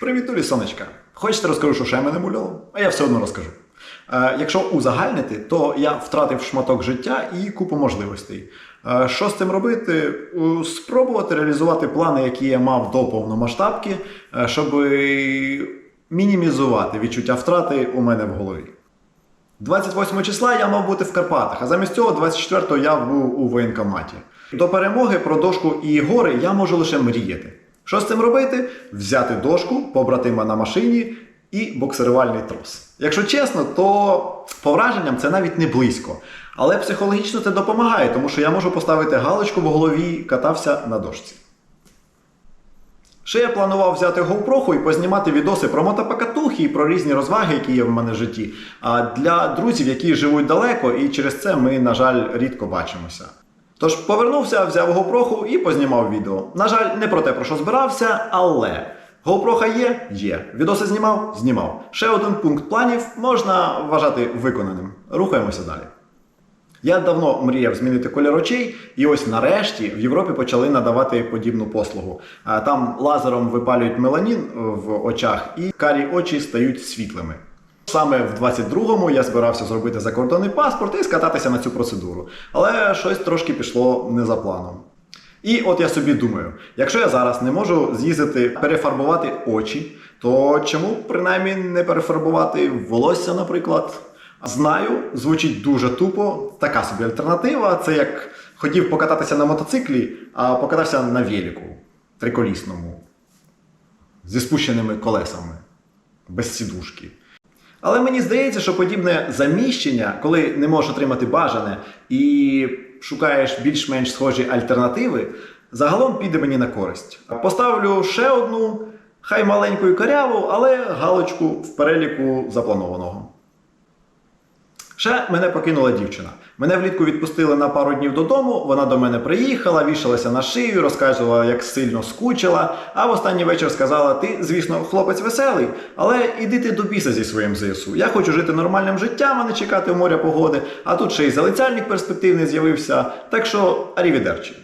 Привіт, Улі, сонечка. Хочете розкажу, що ще мене муляло? А я все одно розкажу. Е, якщо узагальнити, то я втратив шматок життя і купу можливостей. Е, що з цим робити? Е, Спробувати реалізувати плани, які я мав до повномасштабки, е, щоб мінімізувати відчуття втрати у мене в голові. 28 числа я мав бути в Карпатах, а замість цього 24-го я був у воєнкоматі. До перемоги про дошку і гори я можу лише мріяти. Що з цим робити? Взяти дошку, побратима на машині і боксерувальний трос. Якщо чесно, то по враженням це навіть не близько. Але психологічно це допомагає, тому що я можу поставити галочку в голові, катався на дошці. Ще я планував взяти GoPro і познімати відоси про мотопокатухи і про різні розваги, які є в мене в житті. А для друзів, які живуть далеко, і через це ми, на жаль, рідко бачимося. Тож повернувся, взяв GoPro і познімав відео. На жаль, не про те, про що збирався, але GoPro є? Є. Відоси знімав? Знімав. Ще один пункт планів можна вважати виконаним. Рухаємося далі. Я давно мріяв змінити колір очей, і ось нарешті в Європі почали надавати подібну послугу. Там лазером випалюють меланін в очах, і карі очі стають світлими. Саме в 22-му я збирався зробити закордонний паспорт і скататися на цю процедуру. Але щось трошки пішло не за планом. І от я собі думаю, якщо я зараз не можу з'їздити перефарбувати очі, то чому принаймні не перефарбувати волосся, наприклад? Знаю, звучить дуже тупо, така собі альтернатива. Це як хотів покататися на мотоциклі, а покатався на велику триколісному зі спущеними колесами, без сідушки. Але мені здається, що подібне заміщення, коли не можеш отримати бажане і шукаєш більш-менш схожі альтернативи, загалом піде мені на користь. Поставлю ще одну, хай маленьку і коряву, але галочку в переліку запланованого. Ще мене покинула дівчина. Мене влітку відпустили на пару днів додому. Вона до мене приїхала, вішалася на шию, розказувала, як сильно скучила. А в останній вечір сказала: Ти, звісно, хлопець веселий, але іди ти до біса зі своїм ЗСУ. Я хочу жити нормальним життям, а не чекати у моря погоди. А тут ще й залицяльник перспективний з'явився. Так що арівідерчі.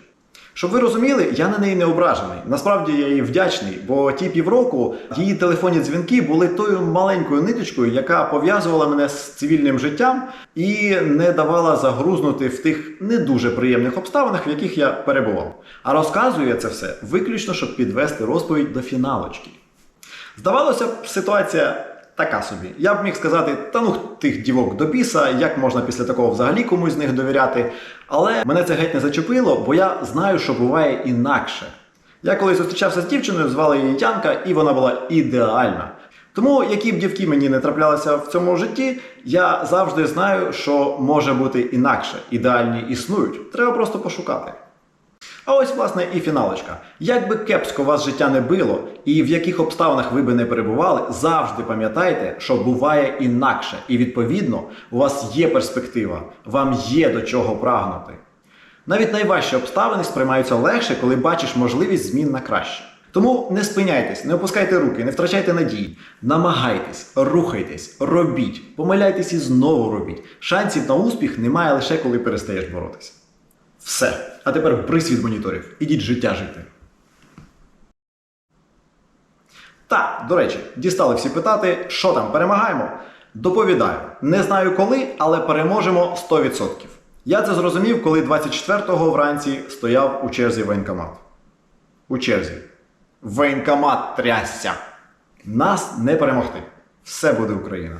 Щоб ви розуміли, я на неї не ображений. Насправді я їй вдячний, бо ті півроку її телефонні дзвінки були тою маленькою ниточкою, яка пов'язувала мене з цивільним життям і не давала загрузнути в тих не дуже приємних обставинах, в яких я перебував. А розказую я це все виключно, щоб підвести розповідь до фіналочки. Здавалося б, ситуація така собі. Я б міг сказати, та ну тих дівок до біса, як можна після такого взагалі комусь з них довіряти. Але мене це геть не зачепило, бо я знаю, що буває інакше. Я колись зустрічався з дівчиною, звали її Янка, і вона була ідеальна. Тому, які б дівки мені не траплялися в цьому житті, я завжди знаю, що може бути інакше. Ідеальні існують. Треба просто пошукати. А ось, власне, і фіналочка. Як би кепсько вас життя не било, і в яких обставинах ви би не перебували, завжди пам'ятайте, що буває інакше. І відповідно у вас є перспектива, вам є до чого прагнути. Навіть найважчі обставини сприймаються легше, коли бачиш можливість змін на краще. Тому не спиняйтесь, не опускайте руки, не втрачайте надії. Намагайтесь, рухайтесь, робіть, помиляйтесь і знову робіть. Шансів на успіх немає лише коли перестаєш боротися. Все. А тепер брись від моніторів. Ідіть життя жити. Так, до речі, дістали всі питати, що там, перемагаємо? Доповідаю. Не знаю коли, але переможемо 100%. Я це зрозумів, коли 24-го вранці стояв у черзі воєнкомат. У черзі. Воєнкомат трясся. Нас не перемогти. Все буде Україна.